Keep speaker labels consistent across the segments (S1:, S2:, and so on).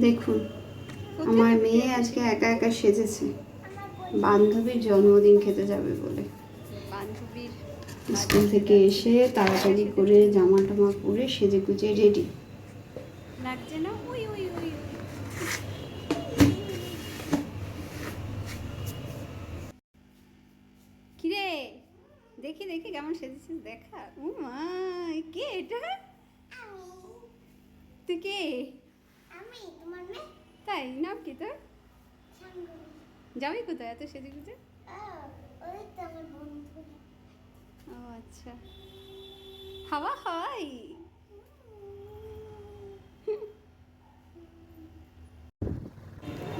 S1: দেখুন আমার মেয়ে আজকে একা একা সেজেছে। বান্ধবীর জন্মদিন খেতে যাবে বলে।
S2: বান্ধবীর
S1: স্কুল থেকে এসে তাড়াতাড়ি করে জামা টামা পরে সেজে গুজে রেডি।
S2: লাগছে না? ওই ওই। কিরে? দেখি দেখি কেমন সেজেছিস দেখা। ও মা কে এটা? তুই কে? তাই? নাম কি তোর? যাবি কোথায় এত সেজে গুজে?
S3: ও
S2: আচ্ছা। হাওয়া হয়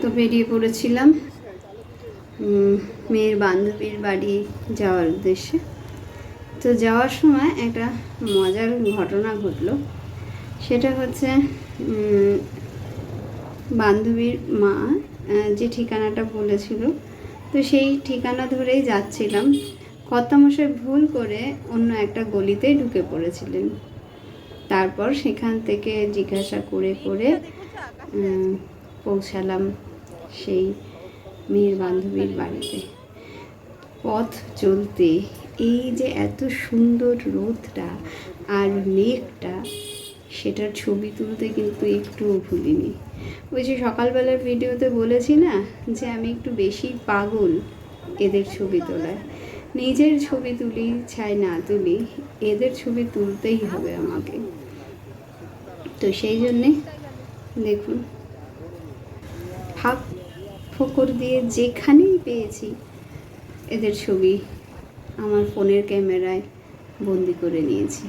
S1: তো বেরিয়ে পড়েছিলাম মেয়ের বান্ধবীর বাড়ি যাওয়ার উদ্দেশ্যে। তো যাওয়ার সময় একটা মজার ঘটনা ঘটলো। সেটা হচ্ছে বান্ধবীর মা যে ঠিকানাটা বলেছিল। তো সেই ঠিকানা ধরেই যাচ্ছিলাম। কর্তামশাই ভুল করে অন্য একটা গলিতে ঢুকে পড়েছিলেন। তারপর সেখান থেকে জিজ্ঞাসা করে করে পৌঁছালাম সেই মেয়ের বান্ধবীর বাড়িতে। পথ চলতে এই যে এত সুন্দর রোদটা আর মেঘটা সেটার ছবি তুলতে কিন্তু একটুও ভুলিনি। ওই যে সকালবেলার ভিডিওতে বলেছি না যে আমি একটু বেশি পাগল এদের ছবি তোলায়। নিজের ছবি তুলি চাই না তুলি, এদের ছবি তুলতেই হবে আমাকে। তো সেই জন্যে দেখুন। ফাঁক ফোকর দিয়ে যেখানেই পেয়েছি এদের ছবি আমার ফোনের ক্যামেরায় বন্দি করে নিয়েছি।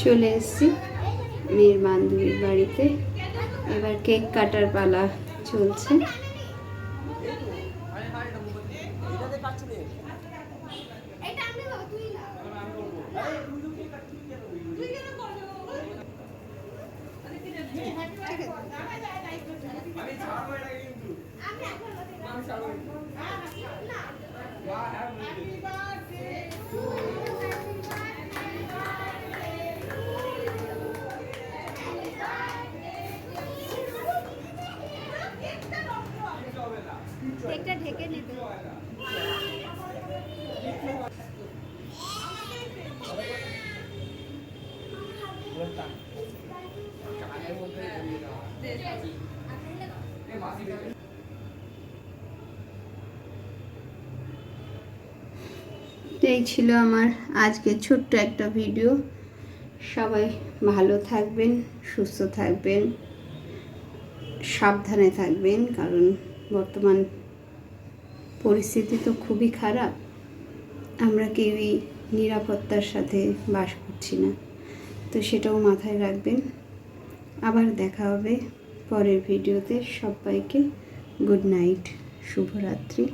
S1: চলে এসেছি মেয়ের বান্ধবীর বাড়িতে। এবার কেক কাটার পালা চলছে।
S3: আমি
S1: এই ছিল আমার আজকে ছোট্ট একটা ভিডিও। সবাই ভালো থাকবেন, সুস্থ থাকবেন, সাবধানে থাকবেন, কারণ বর্তমান পরিস্থিতি তো খুবই খারাপ। আমরা কেউই নিরাপত্তার সাথে বাস করছি না। তো সেটাও মাথায় রাখবেন। আবার দেখা হবে পরের ভিডিওতে। সবাইকে গুড নাইট, শুভরাত্রি।